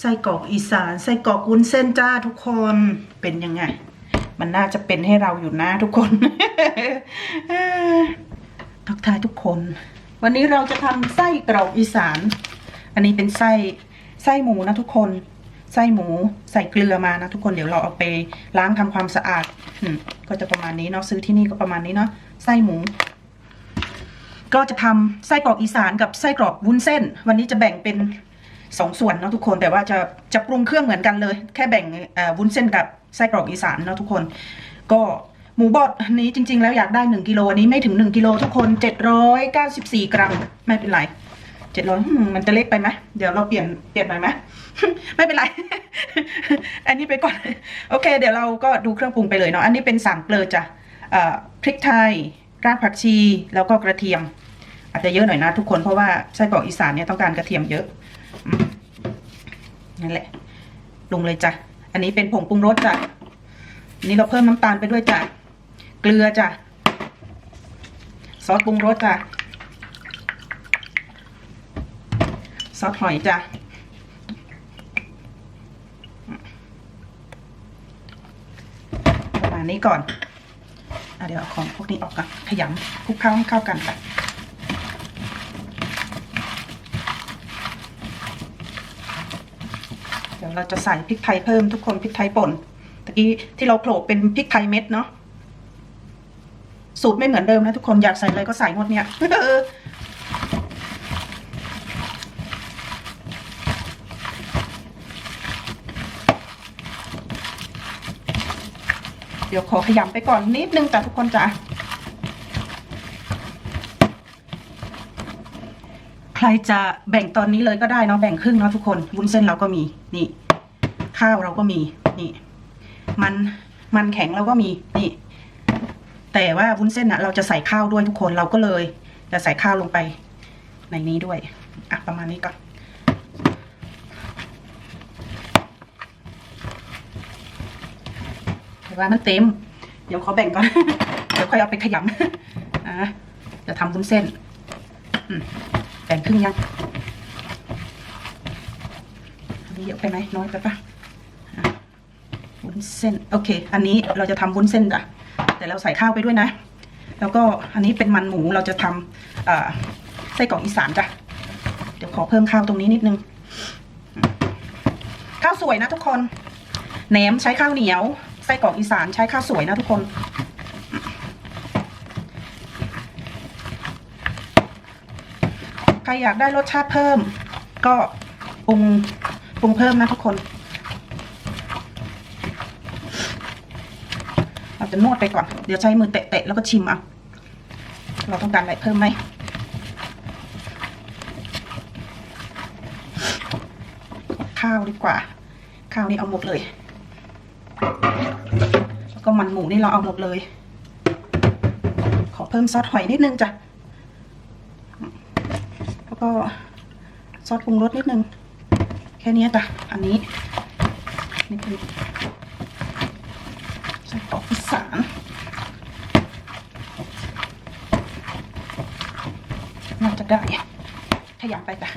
ไส้กรอกอีสานไส้กรอกวุ้นเส้นจ้าทุกคนเป็นยังไง มันน่าจะเป็นให้เราอยู่นะทุกคนทักทายทุกคน วันนี้เราจะทำไส้กรอกอีสาน อันนี้เป็นไส้ไส้หมูนะทุกคน ไส้หมูใส่เกลือมานะทุกคนเดี๋ยวเราเอาไปล้างทำความสะอาดก็จะประมาณนี้เนาะซื้อที่นี่ก็ประมาณนี้เนาะไส้หมู ก็จะทำไส้กรอกอีสานกับไส้กรอกวุ้นเส้น วันนี้จะแบ่งเป็น สองส่วนเนาะทุกคนแต่ว่าจะจะปรุงเครื่องเหมือนกันเลย แค่แบ่งวุ้นเส้นกับไส้กรอกอีสานเนาะทุกคน ก็หมูบดนี้จริง ๆ แล้วอยากได้หนึ่งกิโลอันนี้ไม่ถึงหนึ่งกิโลทุกคนเจ็ดร้อยเก้าสิบสี่กรัม ไม่เป็นไรเจ็ดร้อยมันจะเล็กไปไหมเดี๋ยวเราเปลี่ยนเปลี่ยนหน่อยไหมไม่เป็นไร อันนี้ไปก่อน โอเค เดี๋ยวเราก็ดูเครื่องปรุงไปเลยเนาะอันนี้เป็นสามเกลือจ้ะพริกไทยรากผักชีแล้วก็กระเทียม อาจจะเยอะหน่อยนะทุกคนเพราะว่าไส้กรอกอีสานเนี่ยต้องการกระเทียมเยอะ นั่นแหละ ลงเลยจ้ะ อันนี้เป็นผงปรุงรสจ้ะนนี้เราเพิ่มน้ำตาลไปด้วยจ้ะ เกลือจ้ะ ซอสปรุงรสจ้ะ ซอสหอยจ้ะ ประมาณนี้ก่อนอเดี๋ยวเอาของพวกนี้ออกก่อนขยำคลุกเคล้าให้เข้ากันไป เราจะใส่พริกไทยเพิ่มทุกคนพริกไทยป่นตะกี้ที่เราโขลกเป็นพริกไทยเม็ดเนาะสูตรไม่เหมือนเดิมนะทุกคนอยากใส่อะไรก็ใส่หมดเนี่ยเดี๋ยวขอขยำไปก่อนนิดนึงจ้ะทุกคนจ้ะใครจะแบ่งตอนนี้เลยก็ได้เนาะแบ่งครึ่งเนาะทุกคนวุ้นเส้นเราก็มีนี่ ข้าวเราก็มีนี่ มันมันแข็งเราก็มีนี่ แต่ว่าวุ้นเส้นอะเราจะใส่ข้าวด้วยทุกคนเราก็เลย จะใส่ข้าวลงไป ในนี้ด้วยอะประมาณนี้ก่อนแต่ว่ามันเต็ม เดี๋ยวขอแบ่งก่อน เดี๋ยวค่อยเอาไปขยำอะจะทำวุ้นเส้นแบ่งครึ่งยังนนี้เยอะไปไหมน้อยไปปะอะ นเส้นโอเค อันนี้เราจะทำวุ้นเส้นจ้ะแต่เราใส่ข้าวไปด้วยนะ แล้วก็อันนี้เป็นมันหมูเราจะทำอ่าไส้กรอกอีสานจ้ะเดี๋ยวขอเพิ่มข้าวตรงนี้นิดนึง ข้าวสวยนะทุกคนแหนมใช้ข้าวเหนียวไส้กรอกอีสานใช้ข้าวสวยนะทุกคนใครอยากได้รสชาติเพิ่ม ก็ปรุงปรุงเพิ่มนะทุกคน จะนวดไปก่อน เดี๋ยวใช้มือเตะๆแล้วก็ชิมเอาเราต้องการอะไรเพิ่มไหมข้าวดีกว่า ข้าวนี่เอาหมดเลย แล้วก็มันหมูนี่เราเอาหมดเลย ขอเพิ่มซอสหอยนิดนึงจ้ะ แล้วก็ซอสปรุงรสนิดนึง แค่นี้จ้ะ อันนี้นี่คือไส้กรอกอีสานน่าจะ ได้ขยำไปจ้ะ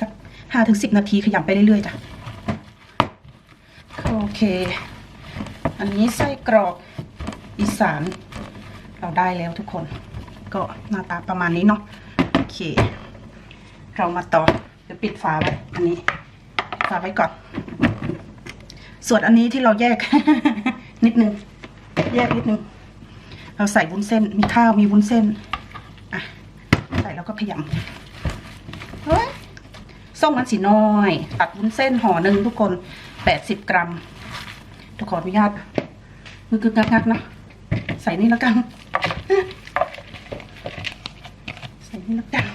สักห้าถึงสิบนาทีขยำไปเรื่อยๆจ้ะโอเค อันนี้ไส้กรอกอีสาน เราได้แล้วทุกคน ก็หน้าตาประมาณนี้เนาะโอเค เรามาต่อเดี๋ยวปิดฝาไว้อันนี้ฝาไว้ก่อน ส่วนอันนี้ที่เราแยก นิดนึง แยกนิดนึง เราใส่วุ้นเส้น มีข้าวมีวุ้นเส้นอะใส่แล้วก็พยายามเฮ้ยส้มมันสีน้อย ตัดวุ้นเส้นห่อหนึ่งทุกคนแปดสิบกรัมทุกขออนุญาตมือกึกงักๆนะใส่นี่แล้วกัน ใส่นี่แล้วกัน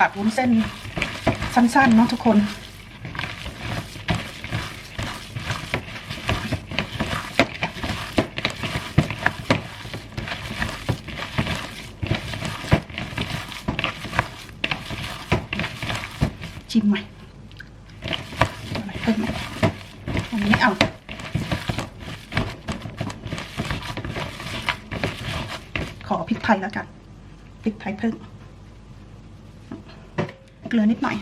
ตัดวุ้นเส้นสั้นๆเนาะทุกคน ชิมใหมอะไรเพิ่มไหมอันนี้เอาขอพริกไทยแล้วกันพริกไทยเพิ่มเกลือนิดหน่อย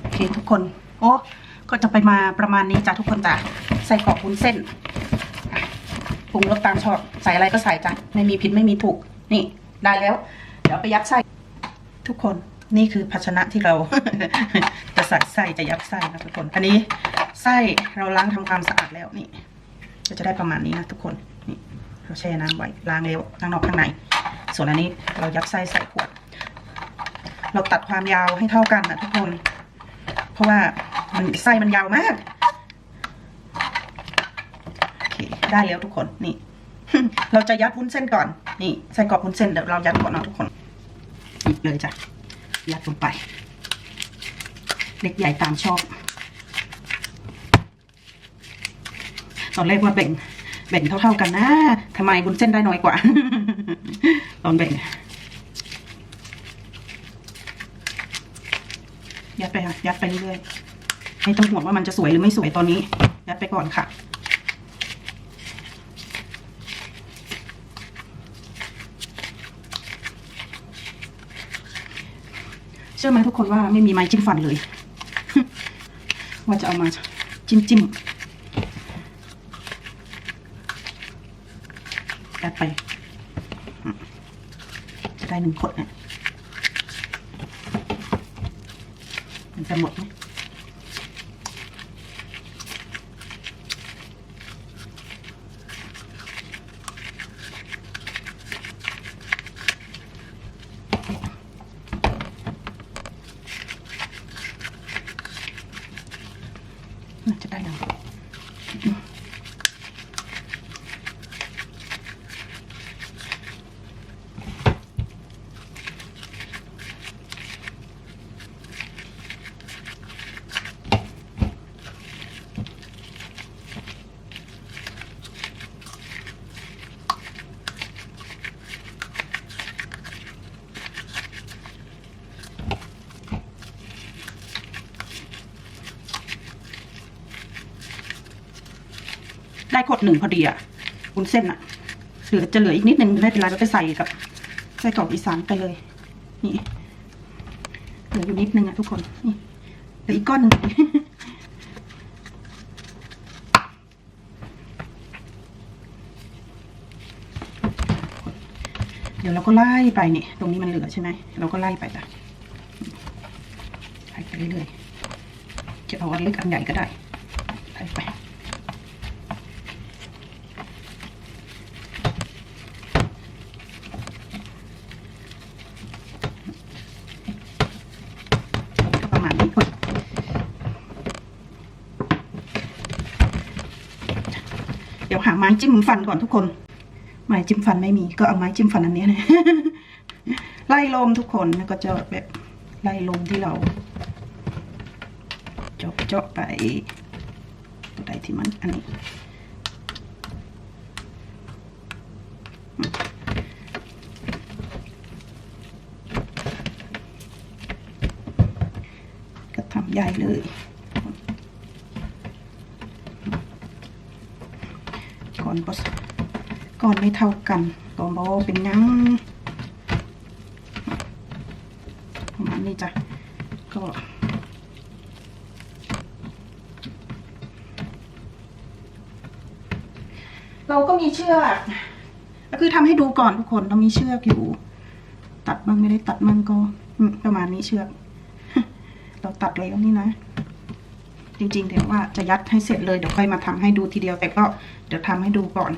โอเคทุกคน โอ้ ก็จะไป มาณนี้จ้ะทุกคนจ้ะใส่กรอกวุ้นเส้นปรุงรสตามชอบใส่อะไรก็ใส่จ้ะไม่มีผิดไม่มีถูก นี่ได้แล้ว เดี๋ยวไปยัดไส้ทุกคนนี่คือภาชนะที่เราจะใส่ไส้จะยัดไส้นะทุกคน อันนี้ไส้เราล้างทำความสะอาดแล้วนี่ก็จะได้ประมาณนี้นะทุกคนนี่เราแช่น้ำไว้ล้างแล้วข้างนอกข้างใน ส่วนอันนี้เรายัดไส้ใส่ขวด เราตัดความยาวให้เท่ากันนะทุกคน เพราะว่ามันไส้มันยาวมาก โอเค ได้แล้วทุกคนนี่ เราจะยัดวุ้นเส้นก่อน นี่ไส้กรอกวุ้นเส้นเดี๋ยวเรายัดก่อนนะทุกคนหยิบเลยจ้ะยัดลงไปเล็กใหญ่ตามชอบ ตอนแรกว่าแบ่งแบ่งเท่าๆกันนะทำไมวุ้นเส้นได้น้อยกว่า ตอนแบ่งยัดไปค่ะยัดไปเรื่อยๆไม่ต้องห่วงว่ามันจะสวยหรือไม่สวยตอนนี้ ยัดไปก่อนค่ะ ชื่อไหมทุกคนว่าไม่มีไม้จิ้มฟันเลย ว่าจะเอามาจิ้มจิ้มแอดไป จะได้หนึ่งขวดเนี่ยมันจะหมดไหม ได้ขดหนึ่งพอดีอะวุ้นเส้นอะเหลือจะเหลืออีกนิดนึงไม่เป็นไรเราไปใส่กับใส่กรอกอีสานไปเลย นี่เหลืออยู่นิดนึงอะทุกคนนี่เหลืออีกก้อนหนึ่งเดี๋ยวเราก็ไล่ไปนี่ตรงนี้มันเหลือใช่ไหมเราก็ไล่ไปจ้ะไล่ไปเรื่อยๆจะเอาอันเล็กอันใหญ่ก็ได้ไล่ไป ก็ประมาณนี้อุ๊ยเดี๋ยว หาไม้จิ้มฟันก่อนทุกคน ไม้จิ้มฟันไม่มี ก็เอาไม้จิ้มฟันอันนี้นะไล่ลมทุกคนแล้วก็จะแบบไล่ลมที่เราเจาะเจาะไปตัวใดที่มันอันนี้ก็ทำใหญ่เลยก่ อนบอสก่อนไม่เท่ากันก่อนบอกว่าเป็นยังประมาณนี้จ้ะก็เราก็มีเชือกก็คือทำให้ดูก่อนทุกคนเรามีเชือกอยู่ ตัดมั่งไม่ได้ตัดมั่งก็ประมาณนี้เชือก เราตัดแล้วนี่นะ จริงๆแต่ว่าจะยัดให้เสร็จเลยเดี๋ยวค่อยมาทำให้ดูทีเดียว แต่ก็เดี๋ยวทำให้ดูก่อน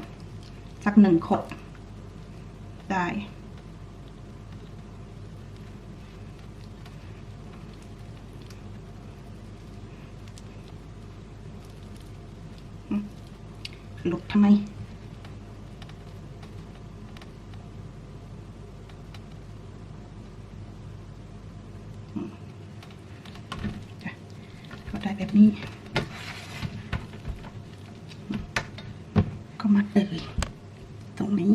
สักหนึ่งขบได้หลุดทำไม จ้ะก็ได้แบบนี้ ก็มัดเลย ตรงนี้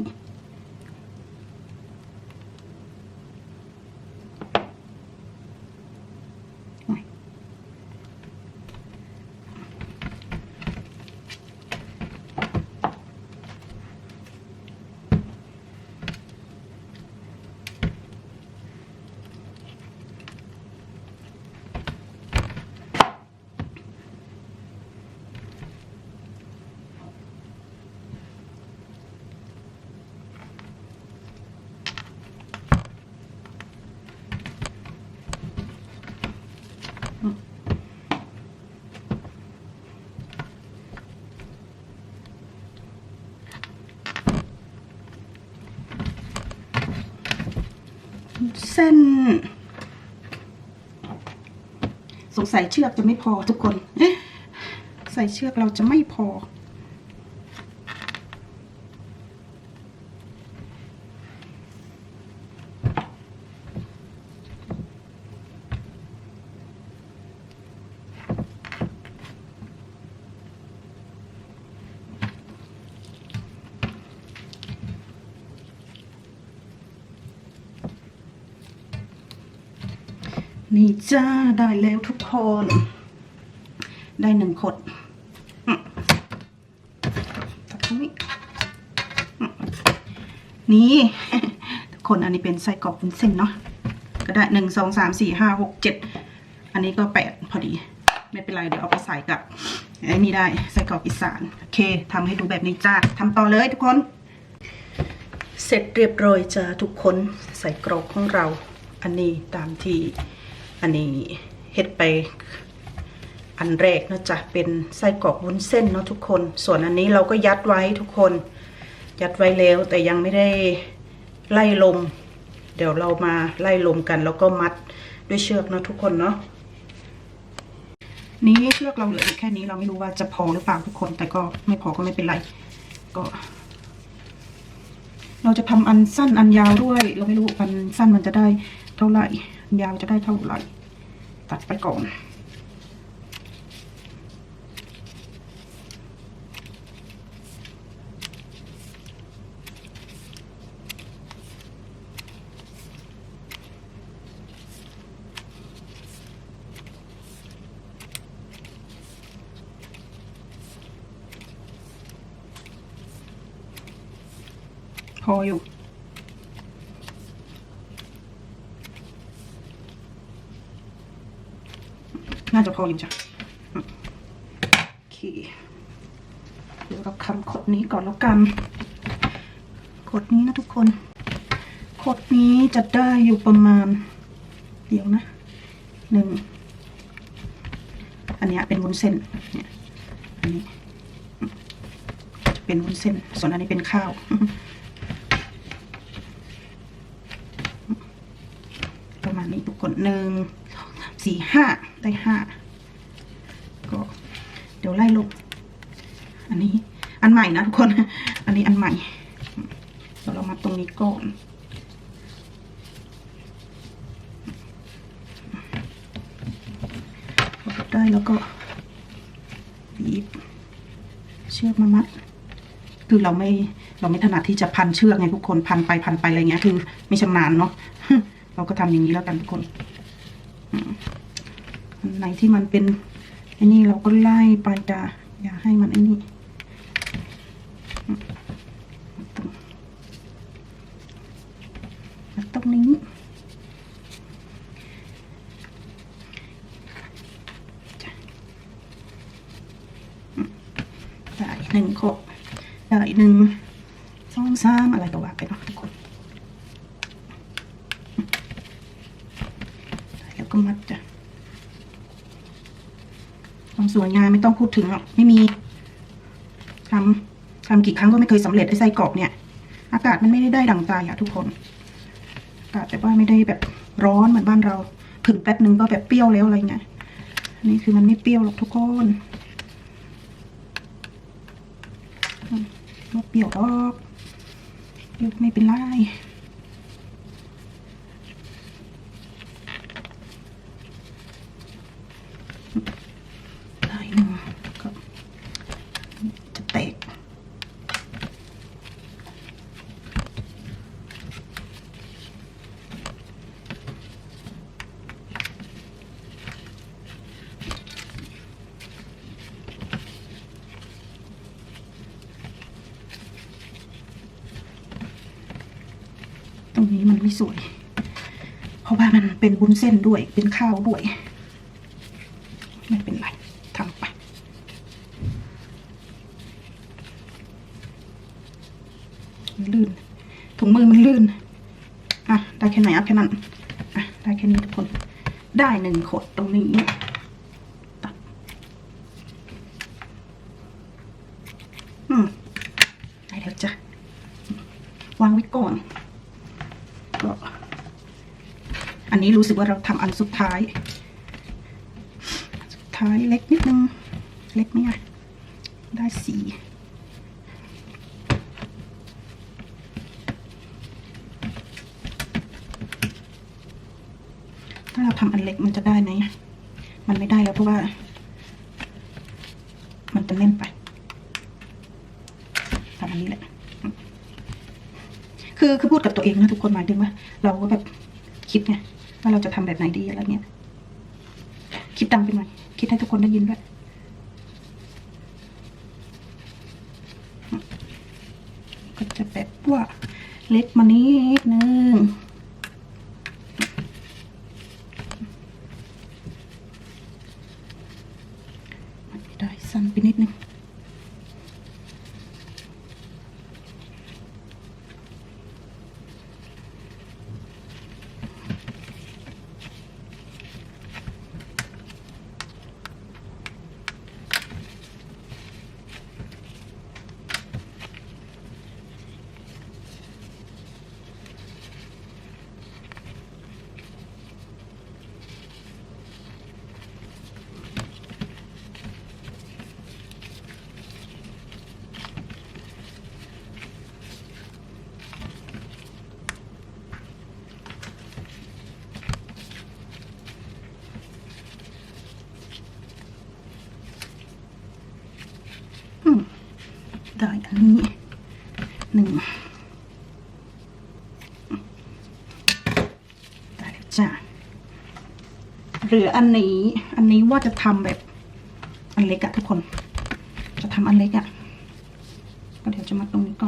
เส้น สงสัยเชือกจะไม่พอทุกคน ใส่เชือกเราจะไม่พอ นี่ จ้าได้แล้วทุกคน ได้หนึ่งขดอืมตัดตรงนี้อืมนี่ทุกคนอันนี้เป็นไส้กรอกวุ้นเส้นเนาะก็ได้หนึ่งสองสามสี่ห้าหกเจ็ดอันนี้ก็แปดพอดี ไม่เป็นไร เดี๋ยวเอาไปใส่กับไอ้นี่ได้ไส้กรอกอีสานโอเคทำให้ดูแบบนี้จ้าทำต่อเลยทุกคน เสร็จเรียบร้อยจ้าทุกคนใส่กรอกของเราอันนี้ตามที่ อันนี้เฮ็ดไปอันแรกนะจ๊ะเป็นไส้กรอกวุ้นเส้นเนาะทุกคน ส่วนอันนี้เราก็ยัดไว้ทุกคน ยัดไว้แล้วแต่ยังไม่ได้ไล่ลม เดี๋ยวเรามาไล่ลมกัน แล้วก็มัดด้วยเชือกเนาะทุกคนเนาะนี้เชือกเราเหลือแค่นี้เราไม่รู้ว่าจะพอหรือเปล่าทุกคน แต่ก็ไม่พอก็ไม่เป็นไร ก็ เราจะทำอันสั้นอันยาวด้วย เราไม่รู้อันสั้นมันจะได้เท่าไหร่ ยาวจะได้เท่าไหร่ ตัดไปก่อนพออยู่ น่าจะพอจ้ะโอเคเดี๋ยวเราทำขดนี้ก่อนแล้วกันขดนี้นะทุกคนขดนี้จะได้อยู่ประมาณ เดี๋ยวนะหนึ่งอันนี้เป็นวุ้นเส้นเนี่ยอันนี้จะเป็นวุ้นเส้น ส่วนอันนี้เป็นข้าวประมาณนี้ทุกคนหนึ่งสองสามสี่ห้าได้ห้า ดี๋ยวไล่ลงอันนี้อันใหม่นะทุกคน อันนี้อันใหม่ เดี๋ยวเรามาตรงนี้ก่อน ได้แล้วก็บีบเชือกมามัด คือเราไม่เราไม่ถนัดที่จะพันเชือกไงทุกคนพันไปพันไปอะไรเงี้ย คือไม่ชำนาญเนาะ เราก็ทำอย่างนี้แล้วกันทุกคนอันไหนที่มันเป็น อ้นี่เราก็ไล่ไปจ้ะอย่าให้มันอ้นี่อืมตรงตรงนี้จ้ะอืมได้หนึ่งขบได้หนึ่งสองสามอะไรก็ว่าไปเนาะทุกคนแล้วก็มัดจ้ะ สวยงามไม่ต้องพูดถึงหรอกไม่มีทำทำกี่ครั้งก็ไม่เคยสำเร็จไอ้ไส้กรอกเนี่ย อากาศมันไม่ได้ได้ดังใจอะทุกคนอากาศแบบว่าไม่ได้แบบร้อนเหมือนบ้านเราผึ่งแป๊บนึงก็แบบเปรี้ยวแล้วอะไรเงี้ยนนี้คือมันไม่เปรี้ยวหรอกทุกคนไม่เปรี้ยวหรอกเปรี้ยวไม่เป็นไร ได้หนึ่งก็จะแตกตรงนี้มันไม่ สวย เพราะว่ามันเป็นบุ้นเส้นด้วยเป็นข้าวด้วย ไม่เป็นไรทำไป ลื่นถุงมือมันลื่น อะ ได้แค่ไหนเอาแค่นั้น อะ ได้แค่นี้ทุกคนได้หนึ่งขดตรงนี้ตัดอืมได้แล้วจ้ะ วางไว้ก่อน ก็ อั นนี้รู้สึกว่าเราทำอันสุดท้าย สุดท้ายเล็กนิดนึง เล็กไหมอะได้สี่ถ้าเราทำอันเล็กมันจะได้ไหมมันไม่ได้แล้วเพราะว่า มันจะแน่นไปทำอันนี้แหละคือคือพูดกับตัวเองนะทุกคนหมายถึงว่า เราก็แบบ ว่าเราจะทำแบบไหนดีอะไรเงี้ยคิดดังไปหน่อยคิดให้ทุกคนได้ยินด้วยก็จะแบบว่าเล็กมานิดนึง มันไม่ได้สั้นไปนิดนึง อืมได้ อันนี้หนึ่งได้แต่จ้ะหรืออันนี้ อันนี้ว่าจะทำแบบอันเล็กอะทุกคน จะทำอันเล็กอะก็เดี๋ยวจะมาตรงนี้ก่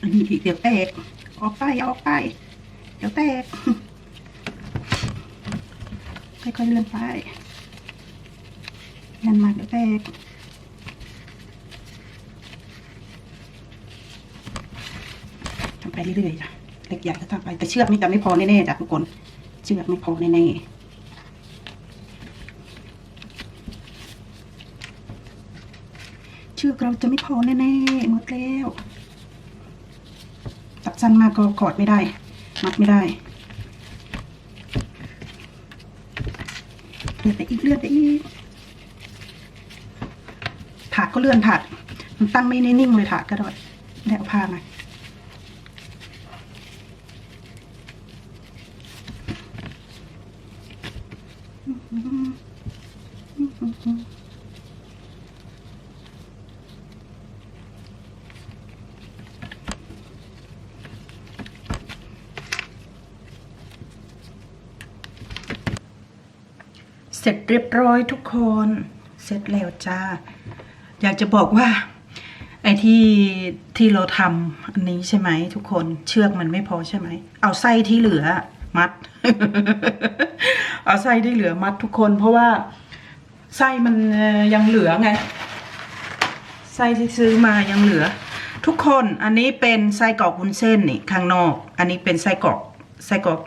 อันนี้อีกเดี๋ยวแตก ออกไปออกไป เดี๋ยวแตก ค่อยๆเลื่อนไปเลื่อนมาเดี๋ยวแตกทำไปเรื่อยๆจ้ะเล็กใหญ่ก็ทำไป แต่เชือกนี่จะไม่พอแน่ๆจ้ะทุกคน เชือกไม่พอแน่ๆเชือกเราจะไม่พอแน่ๆหมดแล้ว สั้นมากก็กอดไม่ได้ มัดไม่ได้เลื่อนไปอีกเลื่อนไปอีกถาดก็เลื่อนถาดมันตั้งไม่นิ่งเลยถาดก็ด้ได้เอาผ้ามา เรียบร้อยทุกคน เสร็จแล้วจ้า อยากจะบอกว่า ไอ้ที่ที่เราทำอันนี้ใช่ไหมทุกคนเชือกมันไม่พอใช่ไหม เอาไส้ที่เหลือมัด เอาไส้ที่เหลือมัดทุกคน เพราะว่าไส้มันยังเหลือไง ไส้ที่ซื้อมายังเหลือ ทุกคนอันนี้เป็นไส้กรอกวุ้นเส้นนี่ข้างนอก อันนี้เป็นไส้กรอกไส้กรอก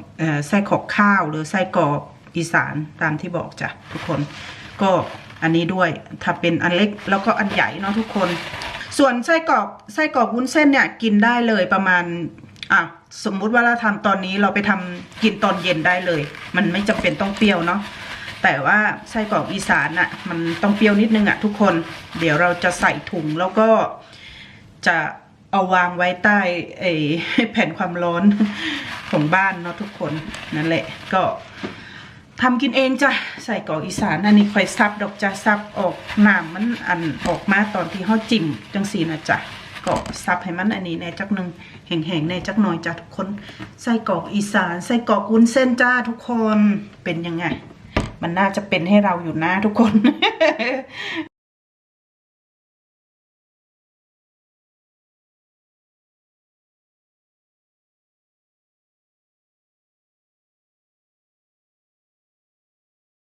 ไส้กรอกข้าวหรือไส้กรอก อีสานตามที่บอกจ้ะทุกคน ก็อันนี้ด้วยถ้าเป็นอันเล็กแล้วก็อันใหญ่เนาะทุกคน ส่วนไส้กรอกไส้กรอกวุ้นเส้นเนี่ยกินได้เลยประมาณอะสมมุติว่าเราทำตอนนี้เราไปทำกินตอนเย็นได้เลย มันไม่จำเป็นต้องเปรี้ยวเนาะแต่ว่าไส้กรอกอีสานน่ะมันต้องเปรี้ยวนิดนึงอะทุกคน เดี๋ยวเราจะใส่ถุงแล้วก็จะเอาวางไว้ใต้ไอ้แผ่นความร้อนของบ้านเนาะทุกคนนั่นแหละก็ ทำกินเองจ้ะใส่กรอกอีสานอันนี้ค่อยซับดอกจ้ะซับออกน้ำมันอันออกมาตอนที่ห่อจิ้มจังสีนะจ้ะก็ซับให้มันอันนี้แน่จักหนึ่งแห้งๆแหน่จักหน่อยจ้ะทุกคนใส่กรอกอีสานใส่กรอกวุ้นเส้นจ้าทุกคนเป็นยังไง มันน่าจะเป็นให้เราอยู่นะทุกคน